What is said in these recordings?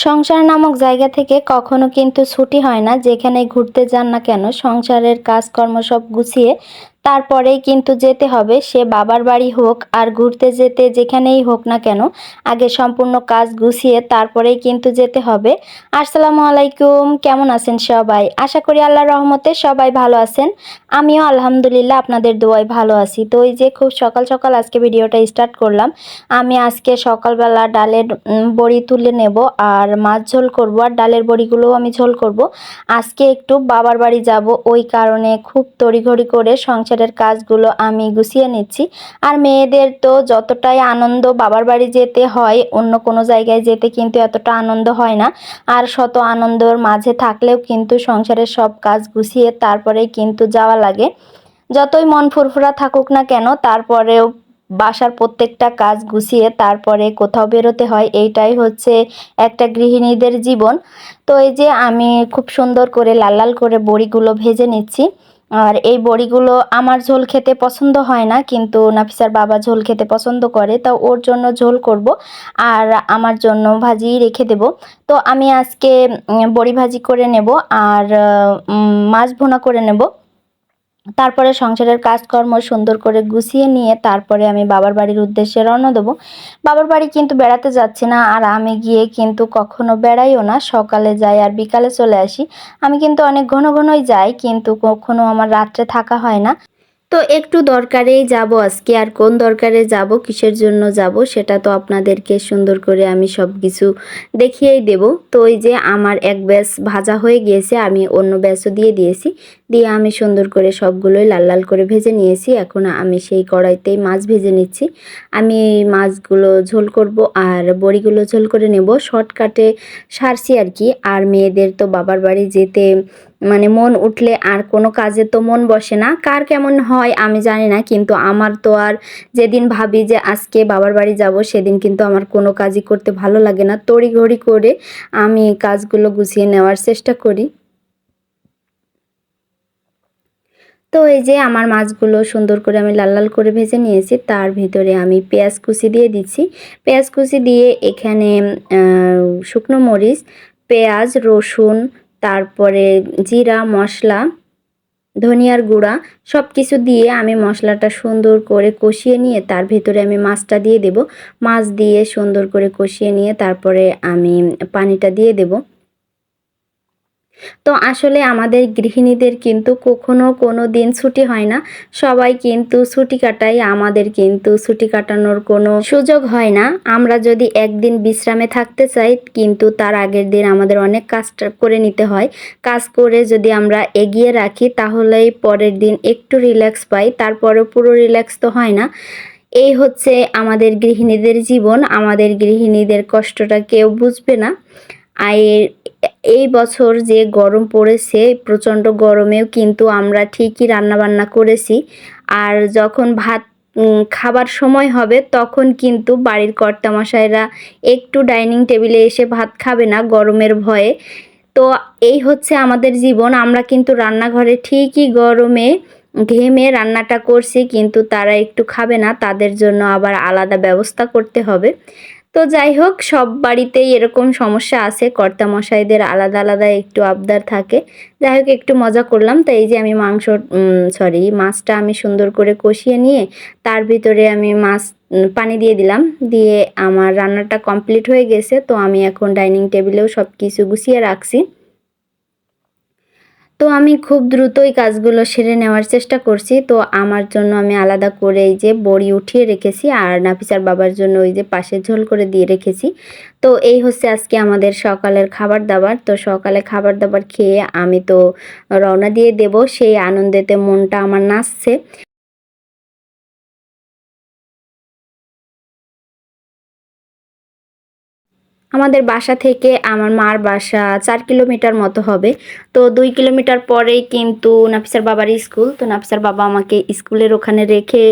সংসার নামক জায়গা থেকে কখনো কিন্তু ছুটি হয় না যেখানে ঘুরতে যান না কেন, সংসারের কাজকর্ম সব গুছিয়ে তারপরেই কিন্তু যেতে হবে। সে বাবার বাড়ি হোক আর ঘুরতে যেতে যেখানেই হোক না কেন, আগে সম্পূর্ণ কাজ গুছিয়ে তারপরেই কিন্তু যেতে হবে। আসসালামু আলাইকুম, কেমন আছেন সবাই? আশা করি আল্লাহর রহমতে সবাই ভালো আছেন। আমিও আলহামদুলিল্লাহ আপনাদের দোয়ায় ভালো আছি। তো এই যে খুব সকাল সকাল আজকে ভিডিওটা স্টার্ট করলাম, আমি আজকে সকালবেলা ডালের বড়ি তুলে নেব আর মাছ ঝোল করব আর ডালের বড়িগুলোও আমি ঝোল করব। আজকে একটু বাবার বাড়ি যাব, ওই কারণে খুব তড়িঘড়ি করে সংসারের কাজগুলো আমি গুছিয়ে নিচ্ছি। আর মেয়েদের তো যতটাই আনন্দ বাবার বাড়ি যেতে হয়, অন্য কোনো জায়গায় যেতে কিন্তু এতটা আনন্দ হয় না। আর শত আনন্দর মাঝে থাকলেও কিন্তু সংসারের সব কাজ গুছিয়ে তারপরেই কিন্তু যাওয়া লাগে। যতই মন ফুরফুরা থাকুক না কেন, তারপরেও বাসার প্রত্যেকটা কাজ গুছিয়ে তারপরে কোথাও বেরোতে হয়, এইটাই হচ্ছে একটা গৃহিণীদের জীবন। তো এই যে আমি খুব সুন্দর করে লাল লাল করে বড়িগুলো ভেজে নিচ্ছি। আর এই বড়িগুলো আমার ঝোল খেতে পছন্দ হয় না, কিন্তু নাফিসার বাবা ঝোল খেতে পছন্দ করে, তো ওর জন্য ঝোল করব আর আমার জন্য ভাজি রেখে দেব। তো আমি আজকে বড়ি ভাজি করে নেব আর মাছ ভোনা করে নেব। তারপরে সংসারের কাজকর্ম সুন্দর করে গুছিয়ে নিয়ে তারপরে আমি বাবার বাড়ির উদ্দেশ্যে রওনা দেবো। বাবার বাড়ি কিন্তু বেড়াতে যাচ্ছি না, আর আমি গিয়ে কিন্তু কখনো বেড়াইও না। সকালে যাই আর বিকালে চলে আসি। আমি কিন্তু অনেক ঘন ঘনই যাই, কিন্তু কখনো আমার রাত্রে থাকা হয় না। তো একটু দরকারেই যাব আজকে, আর কোন দরকারে যাব, কিসের জন্য যাব, সেটা তো আপনাদেরকে সুন্দর করে আমি সব কিছু দেখিয়েই দেব। তো ওই যে আমার এক ব্যাস ভাজা হয়ে গিয়েছে, আমি অন্য ব্যাসও দিয়ে দিয়েছি। দিয়ে আমি সুন্দর করে সবগুলোই লাল লাল করে ভেজে নিয়েছি। এখন আমি সেই কড়াইতেই মাছ ভেজে নিচ্ছি। আমি এই মাছগুলো ঝোল করব আর বড়িগুলো ঝোল করে নেব। শর্টকাটে সারছি আর কি। আর মেয়েদের তো বাবার বাড়ি যেতে মানে মন উঠলে আর কোনো কাজে তো মন বসে না। কার কেমন হয় আমি জানি না, কিন্তু আমার তো আর যেদিন ভাবি যে আজকে বাবার বাড়ি যাব, সেদিন কিন্তু আমার কোনো কাজই করতে ভালো লাগে না। তড়িঘড়ি করে আমি কাজগুলো গুছিয়ে নেওয়ার চেষ্টা করি। তো এই যে আমার মাছগুলো সুন্দর করে আমি লাল লাল করে ভেজে নিয়েছি, তার ভিতরে আমি পেঁয়াজ কুচি দিয়ে দিচ্ছি। পেঁয়াজ কুচি দিয়ে এখানে শুকনো মরিচ, পেঁয়াজ, রসুন, তারপরে জিরা, মশলা, ধনিয়ার গুঁড়া সব কিছু দিয়ে আমি মশলাটা সুন্দর করে কষিয়ে নিয়ে তার ভিতরে আমি মাছটা দিয়ে দেব। মাছ দিয়ে সুন্দর করে কষিয়ে নিয়ে তারপরে আমি পানিটা দিয়ে দেব। তো আসলে আমাদের গৃহিণীদের কিন্তু কখনো কোনো দিন ছুটি হয় না। সবাই কিন্তু ছুটি কাটায়, আমাদের কিন্তু ছুটি কাটানোর কোনো সুযোগ হয় না। আমরা যদি একদিন বিশ্রামে থাকতে চাই, কিন্তু তার আগের দিন আমাদের অনেক কাজটা করে নিতে হয়। কাজ করে যদি আমরা এগিয়ে রাখি, তাহলেই পরের দিন একটু রিল্যাক্স পাই, তারপরেও পুরো রিল্যাক্স তো হয় না। এই হচ্ছে আমাদের গৃহিণীদের জীবন। আমাদের গৃহিণীদের কষ্টটা কেউ বুঝবে না। আর এই বছর যে গরম পড়েছে, প্রচণ্ড গরমেও কিন্তু আমরা ঠিকই রান্নাবান্না করেছি। আর যখন ভাত খাবার সময় হবে, তখন কিন্তু বাড়ির কর্তামশাইরা একটু ডাইনিং টেবিলে এসে ভাত খাবে না গরমের ভয়ে। তো এই হচ্ছে আমাদের জীবন। আমরা কিন্তু রান্নাঘরে ঠিকই গরমে ঘেমে রান্নাটা করছি, কিন্তু তারা একটু খাবে না, তাদের জন্য আবার আলাদা ব্যবস্থা করতে হবে। তো যাই হোক, সব বাড়িতেই এরকম সমস্যা আছে। কর্তা মশাইদের আলাদা আলাদা একটু আবদার থাকে। যাই হোক, একটু মজা করলাম। তো এই যে আমি মাংস সরি মাছটা আমি সুন্দর করে কষিয়ে নিয়ে তার ভিতরে আমি মাছ পানি দিয়ে দিলাম। দিয়ে আমার রান্নাটা কমপ্লিট হয়ে গেছে। তো আমি এখন ডাইনিং টেবিলেও সব কিছু গুছিয়ে রাখছি। তো আমি খুব দ্রুতই কাজগুলো সেরে নেওয়ার চেষ্টা করছি। তো আমার জন্য আমি আলাদা করে এই যে বড়ি উঠিয়ে রেখেছি আর নাফিসার বাবার জন্য ওই যে পাশে ঝোল করে দিয়ে রেখেছি। তো এই হচ্ছে আজকে আমাদের সকালের খাবার দাবার। তো সকালে খাবার দাবার খেয়ে আমি তো রওনা দিয়ে দেব। সেই আনন্দেতে মনটা আমার নাচছে। আমাদের বাসা থেকে আমার মার বাসা চার কিলোমিটার মতো হবে। তো দুই কিলোমিটার পরেই কিন্তু নাফিসার বাবার স্কুল। তো নাফিসার বাবা আমাকে স্কুলের ওখানে রেখে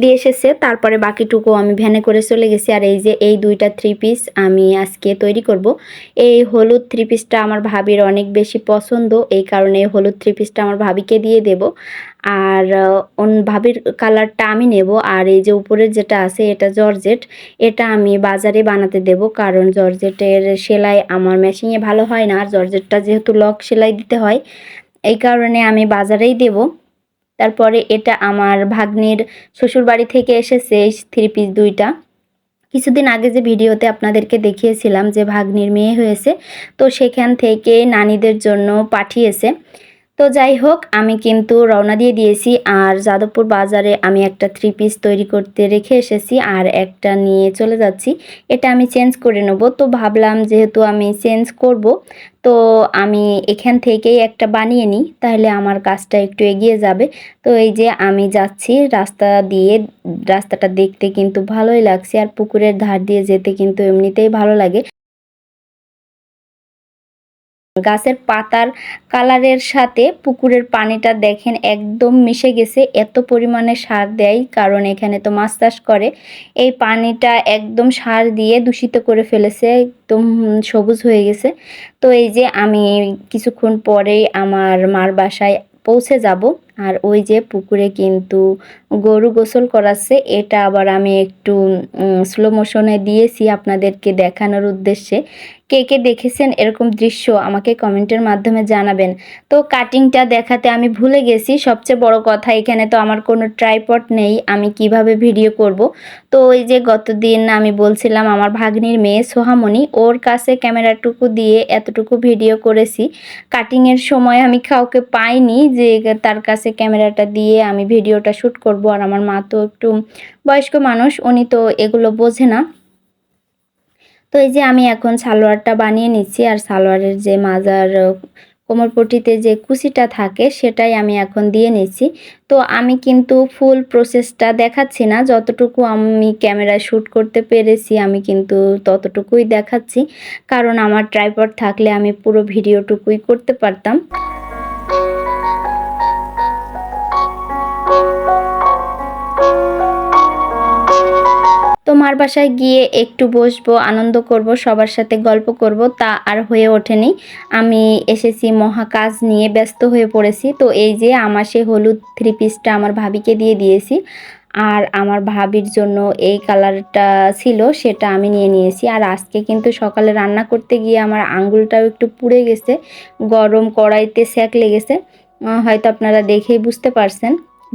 দিয়ে এসেছে। তারপরে বাকিটুকু আমি ভ্যানে করে চলে গেছি। আর এই যে এই দুইটা থ্রি পিস আমি আজকে তৈরি করব। এই হলুদ থ্রি পিসটা আমার ভাবির অনেক বেশি পছন্দ। এই কারণে হলুদ থ্রি পিসটা আমার ভাবিকে দিয়ে দেব। আর ভাবির কালারটা আমি নেব। আর এই যে উপরের যেটা আছে, এটা জর্জেট। এটা আমি বাজারে বানাতে দেব, কারণ জর্জেটের সেলাই আমার মেশিনে ভালো হয় না। আর জর্জেটটা যেহেতু লক সেলাই দিতে হয়, এই কারণে আমি বাজারেই দেব। তারপরে এটা আমার ভাগ্নির শ্বশুর বাড়ি থেকে এসেছে থ্রি পিস দুইটা। কিছুদিন আগে যে ভিডিওতে আপনাদেরকে দেখিয়েছিলাম যে ভাগ্নির মেয়ে হয়েছে, তো সেখান থেকে নানিদের জন্য পাঠিয়েছে। তো যাই হোক, আমি কিন্তু রওনা দিয়ে দিয়েছি। আর যাদবপুর বাজারে আমি একটা থ্রি পিস তৈরি করতে রেখে এসেছি আর একটা নিয়ে চলে যাচ্ছি। এটা আমি চেঞ্জ করে নেব। তো ভাবলাম যেহেতু আমি চেঞ্জ করব, তো আমি এখান থেকেই একটা বানিয়ে নিই। তাহলে আমার কাজটা একটু এগিয়ে যাবে। তো এই যে আমি যাচ্ছি রাস্তা দিয়ে, রাস্তাটা দেখতে কিন্তু ভালোই লাগছে। আর পুকুরের ধার দিয়ে যেতে কিন্তু এমনিতেই ভালো লাগে। গাছের পাতার কালারের সাথে পুকুরের পানিটা দেখেন একদম মিশে গেছে। এত পরিমাণে সার দেয়, কারণ এখানে তো মাছ চাষ করে। এই পানিটা একদম সার দিয়ে দূষিত করে ফেলেছে, একদম সবুজ হয়ে গেছে। তো এই যে আমি কিছুক্ষণ পরেই আমার মার বাসায় পৌঁছে যাব। আর ওই যে পুকুরে কিন্তু গরু গোসল করাচ্ছে, এটা আবার আমি একটু স্লো মোশনে দিয়েছি আপনাদেরকে দেখানোর উদ্দেশ্যে। কে কে দেখেছেন এরকম দৃশ্য আমাকে কমেন্টের মাধ্যমে জানাবেন। তো কাটিংটা দেখাতে আমি ভুলে গেছি, সবচেয়ে বড় কথা এখানে তো আমার কোনো ট্রাইপট নেই, আমি কীভাবে ভিডিও করব? তো ওই যে গতদিন আমি বলছিলাম আমার ভাগ্নির মেয়ে সোহামণি, ওর কাছে ক্যামেরাটুকু দিয়ে এতটুকু ভিডিও করেছি। কাটিংয়ের সময় আমি কাউকে পাইনি যে তার কাছে ক্যামেরাটা দিয়ে আমি ভিডিওটা শ্যুট করব আর আমার মা তো একটু বয়স্ক মানুষ, উনি তো এগুলো বোঝে না। তো এই যে আমি এখন সালোয়ারটা বানিয়ে নিচ্ছি আর সালোয়ারের যে মাজার কোমরপট্টিতে যে কুচিটা থাকে সেটাই আমি এখন দিয়ে নিচ্ছি। তো আমি কিন্তু ফুল প্রসেসটা দেখাচ্ছি না, যতটুকু আমি ক্যামেরায় শ্যুট করতে পেরেছি আমি কিন্তু ততটুকুই দেখাচ্ছি। কারণ আমার ট্রাইপড থাকলে আমি পুরো ভিডিওটুকুই করতে পারতাম। মার বাসায় গিয়ে একটু বসবো, আনন্দ করব, সবার সাথে গল্প করব, তা আর হয়ে ওঠেনি। আমি এসেছি মহা কাজ নিয়ে ব্যস্ত হয়ে পড়েছি। তো এই যে আমার সে হলুদ থ্রি পিসটা আমার ভাবিকে দিয়ে দিয়েছি। আর আমার ভাবির জন্য এই কালারটা ছিল, সেটা আমি নিয়ে নিয়েছি। আর আজকে কিন্তু সকালে রান্না করতে গিয়ে আমার আঙ্গুলটাও একটু পুড়ে গেছে, গরম কড়াইতে স্যাক লেগেছে। হয়তো আপনারা দেখেই বুঝতে পারছেন।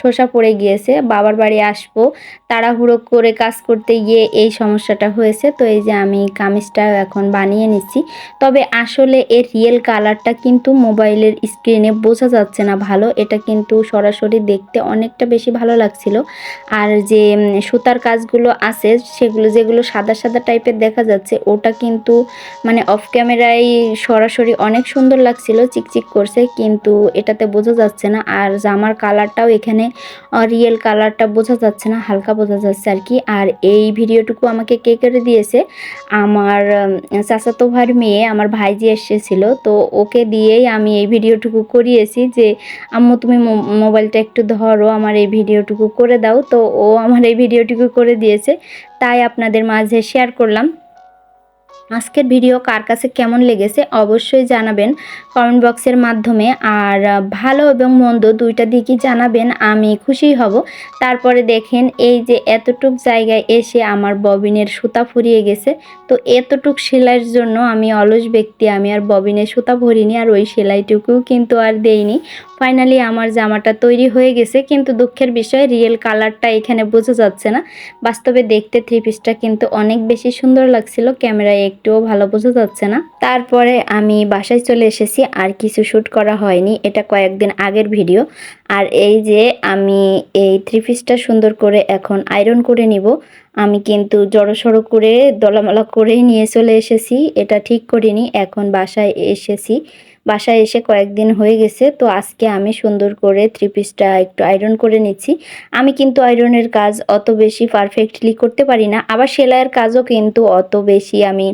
ঠোসা পড়ে গিয়েছে, বাবার বাড়ি আসব, তাড়াহুড়ো করে কাজ করতে গিয়ে এই সমস্যাটা হয়েছে, তো এই যে আমি কামিজটা এখন বানিয়ে নিচ্ছি। তবে আসলে এর রিয়েল কালারটা কিন্তু মোবাইলের স্ক্রিনে বোঝা যাচ্ছে না ভালো, এটা কিন্তু সরাসরি দেখতে অনেকটা বেশি ভালো লাগছিল। আর যে সুতার কাজগুলো আছে, সেগুলো, যেগুলো সাদা সাদা টাইপের দেখা যাচ্ছে, ওটা কিন্তু মানে অফ ক্যামেরায় সরাসরি অনেক সুন্দর লাগছিল, চিকচিক করছে, কিন্তু এটাতে বোঝা যাচ্ছে না। আর জামার কালারটাও এখানে এখানে রিয়েল কালারটা বোঝা যাচ্ছে না, হালকা বোঝা যাচ্ছে আর কি। আর এই ভিডিওটুকু আমাকে কে করে দিয়েছে? আমার চাচাতো ভাইয়ের মেয়ে, আমার ভাইজি এসেছিল। তো ওকে দিয়েই আমি এই ভিডিওটুকু করিয়েছি যে, আম্মু, তুমি মোবাইলটা একটু ধরো, আমার এই ভিডিওটুকু করে দাও। তো ও আমার এই ভিডিওটুকু করে দিয়েছে। তাই আপনাদের মাঝে শেয়ার করলাম। আজকের ভিডিও কার কাছে কেমন লেগেছে অবশ্যই জানাবেন কমেন্ট বক্সের মাধ্যমে। আর ভালো এবং মন্দ দুইটা দিকই জানাবেন, আমি খুশি হব। তারপরে দেখেন, এই যে এতটুক জায়গায় এসে আমার ববিনের সুতা ফুরিয়ে গেছে। তো এতটুক সেলাইয়ের জন্য আমি অলস ব্যক্তি, আমি আর ববিনের সুতা ভরিনি, আর ওই সেলাইটুকুও কিন্তু আর দেইনি। ফাইনালি আমার জামাটা তৈরি হয়ে গেছে, কিন্তু দুঃখের বিষয় রিয়েল কালারটা এখানে বোঝা যাচ্ছে না। বাস্তবে দেখতে থ্রি পিসটা কিন্তু অনেক বেশি সুন্দর লাগছিল, ক্যামেরায় একটুও ভালো বোঝা যাচ্ছে না। তারপরে আমি বাসায় চলে এসেছি, আর কিছু শ্যুট করা হয়নি, এটা কয়েকদিন আগের ভিডিও আর এই যে আমি এই থ্রি পিসটা সুন্দর করে এখন আয়রন করে নিব, আমি কিন্তু জড়ো করে দলামালা করেই নিয়ে চলে এসেছি, এটা ঠিক করিনি, এখন বাসায় এসেছি। বাসায় এসে কয়েকদিন হয়ে গেছে, তো আজকে আমি সুন্দর করে থ্রি পিসটা একটু আয়রন করে নিচ্ছি। আমি কিন্তু আয়রনের কাজ অত বেশি পারফেক্টলি করতে পারি না, আবার সেলাইয়ের কাজও কিন্তু অত বেশি আমি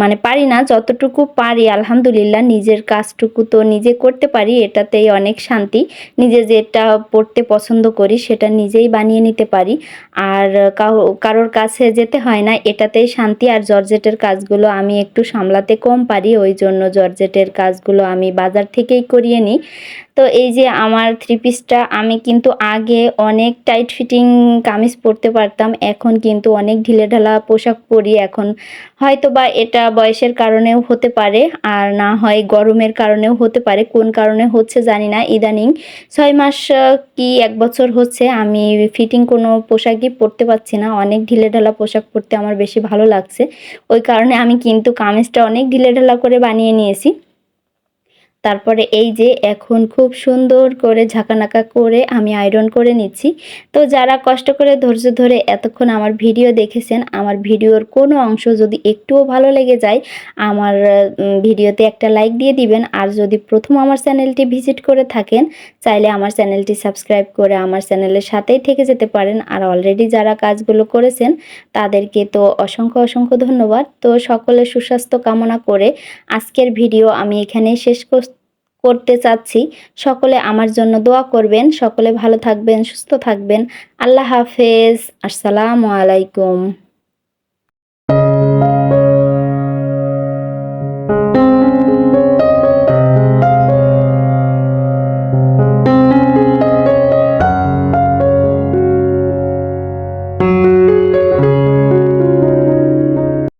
মানে পারি না, যতটুকু পারি, আলহামদুলিল্লাহ নিজের কাজটুকু তো নিজে করতে পারি, এটাতেই অনেক শান্তি। নিজে যেটা পড়তে পছন্দ করি, সেটা নিজেই বানিয়ে নিতে পারি। আর কারোর কাছে যেতে হয় না, এটাতেই শান্তি। আর জর্জেটের কাজগুলো আমি একটু সামলাতে কম পারি, ওই জন্য জর্জেটের কাজগুলো আমি বাজার থেকেই করিয়ে নিই। তো এই যে আমার থ্রি পিসটা আমি কিন্তু আগে অনেক টাইট ফিটিং কামিজ পরতে পারতাম, এখন কিন্তু অনেক ঢিলেঢালা পোশাক পরি, এখন হয়তো বা এটা বয়সের কারণেও হতে পারে, আর না হয় গরমের কারণেও হতে পারে, কোন কারণে হচ্ছে জানি না, ইদানিং ছয় মাস কি এক বছর হচ্ছে, আমি ফিটিং কোনো পোশাকই পরতে পারছি না, অনেক ঢিলেঢালা পোশাক পরতে আমার বেশি ভালো লাগছে, ওই কারণে আমি কিন্তু কামিজটা অনেক ঢিলেঢালা করে বানিয়ে নিয়েছি। তারপরে এই যে এখন খুব সুন্দর করে ঝাঁকানাকা করে আমি আয়রন করে নিচ্ছি। তো যারা কষ্ট করে ধৈর্য ধরে এতক্ষণ আমার ভিডিও দেখেছেন, আমার ভিডিওর কোনো অংশ যদি একটুও ভালো লেগে যায়, আমার ভিডিওতে একটা লাইক দিয়ে দিবেন। আর যদি প্রথম আমার চ্যানেলটি ভিজিট করে থাকেন, চাইলে আমার চ্যানেলটি সাবস্ক্রাইব করে আমার চ্যানেলের সাথেই থেকে যেতে পারেন। আর অলরেডি যারা কাজগুলো করেছেন, তাদেরকে তো অসংখ্য অসংখ্য ধন্যবাদ। তো সকলের সুস্বাস্থ্য কামনা করে আজকের ভিডিও আমি এখানেই শেষ কর- করতে চাচ্ছি। সকলে আমার জন্য দোয়া করবেন। সকলে ভালো থাকবেন, সুস্থ থাকবেন। আল্লাহ হাফেজ। আসসালামু আলাইকুম।